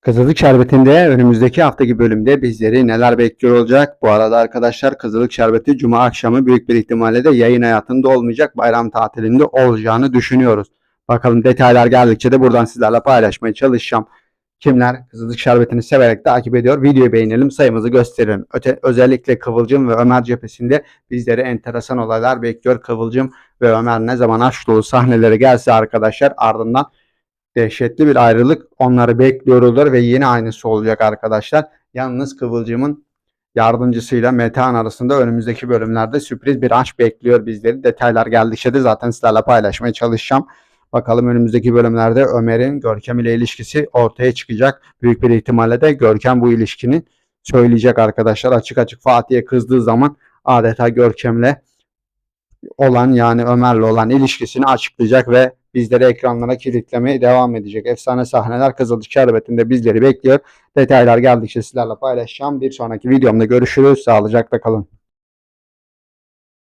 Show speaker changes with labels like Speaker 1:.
Speaker 1: Kızılık Şerbeti'nde önümüzdeki haftaki bölümde bizleri neler bekliyor olacak? Bu arada arkadaşlar Kızılık Şerbeti Cuma akşamı büyük bir ihtimalle de yayın hayatında olmayacak. Bayram tatilinde olacağını düşünüyoruz. Bakalım detaylar geldikçe de buradan sizlerle paylaşmaya çalışacağım. Kimler Kızılık Şerbeti'ni severek takip ediyor? Videoyu beğenelim, sayımızı gösterelim. Öte, özellikle Kıvılcım ve Ömer cephesinde bizleri enteresan olaylar bekliyor. Kıvılcım ve Ömer ne zaman aşk dolu sahnelere gelse arkadaşlar ardından dehşetli bir ayrılık onları bekliyorlar ve yine aynısı olacak arkadaşlar. Yalnız Kıvılcım'ın yardımcısıyla Metehan arasında önümüzdeki bölümlerde sürpriz bir aşk bekliyor bizleri. Detaylar geldikçe de zaten sizlerle paylaşmaya çalışacağım. Bakalım önümüzdeki bölümlerde Ömer'in Görkem ile ilişkisi ortaya çıkacak. Büyük bir ihtimalle de Görkem bu ilişkini söyleyecek arkadaşlar. Açık açık Fatih'e kızdığı zaman adeta Görkem'le olan yani Ömer'le olan ilişkisini açıklayacak ve bizleri ekranlara kilitlemeye devam edecek. Efsane sahneler Kızılcık Şerbeti'nde bizleri bekliyor. Detaylar geldikçe sizlerle paylaşacağım. Bir sonraki videomda görüşürüz. Sağlıcakla kalın.